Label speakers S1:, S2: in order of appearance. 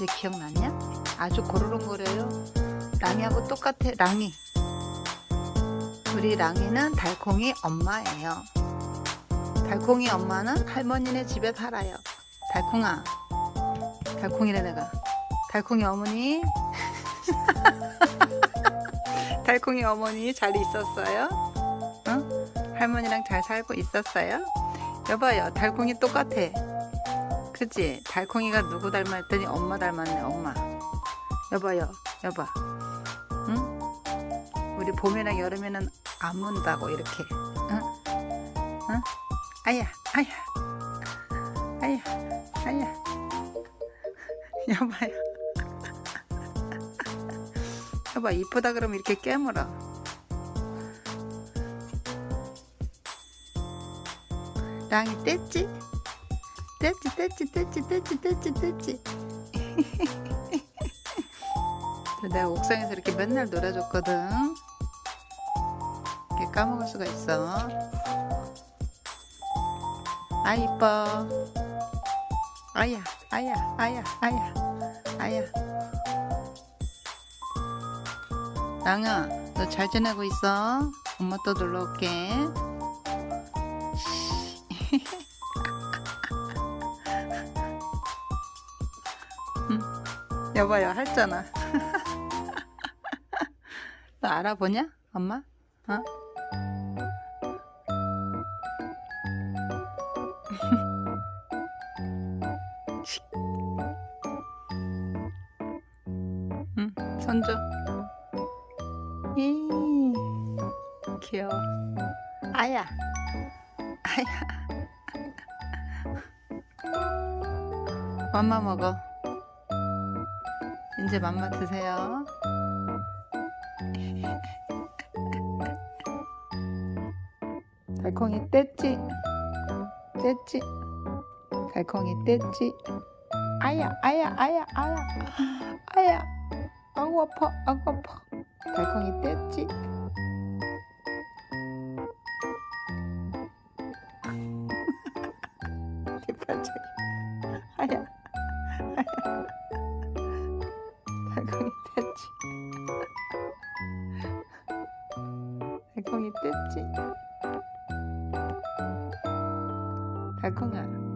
S1: 이제 기억났냐? 아주 고르릉거려요. 랑이하고 똑같아. 랑이. 우리 랑이는 달콩이 엄마예요. 달콩이 엄마는 할머니네 집에 살아요. 달콩아. 달콩이래 내가. 달콩이 어머니. 달콩이 어머니 잘 있었어요? 응? 할머니랑 잘 살고 있었어요? 여봐요. 달콩이 똑같아. 그치? 달콩이가 누구 닮았더니 엄마 닮았네, 엄마. 여봐요, 여봐. 응? 우리 봄이랑 여름에는 안 문다고, 이렇게. 응? 응? 아야, 아야. 아야, 아야. 여봐요. 여봐, 이쁘다 그러면 이렇게 깨물어. 랑이 뗐지? 뗐지, 뗐지, 뗐지, 뗐지, 뗐지, 뗐지. 내가 옥상에서 이렇게 맨날 놀아줬거든. 이렇게 까먹을 수가 있어. 아, 이뻐. 아야, 아야, 아야, 아야, 아야. 랑아, 너 잘 지내고 있어? 엄마 또 놀러 올게. 여봐요, 할잖아. 너 알아보냐, 엄마? 어? 응, 손줘. 이 귀여워. 아야, 아야. 맘마 먹어. 이제 맘마 드세요. 달콩이 뗐지? 뗐지? 달콩이 뗐지? 아야, 아야, 아야, 아야, 아야. 아우 아파, 아우 아파. 달콩이 뗐지? 대팔짝이. 아야, 아야. 달콩이 뗐지? 달콩이 뗐지? 달콩아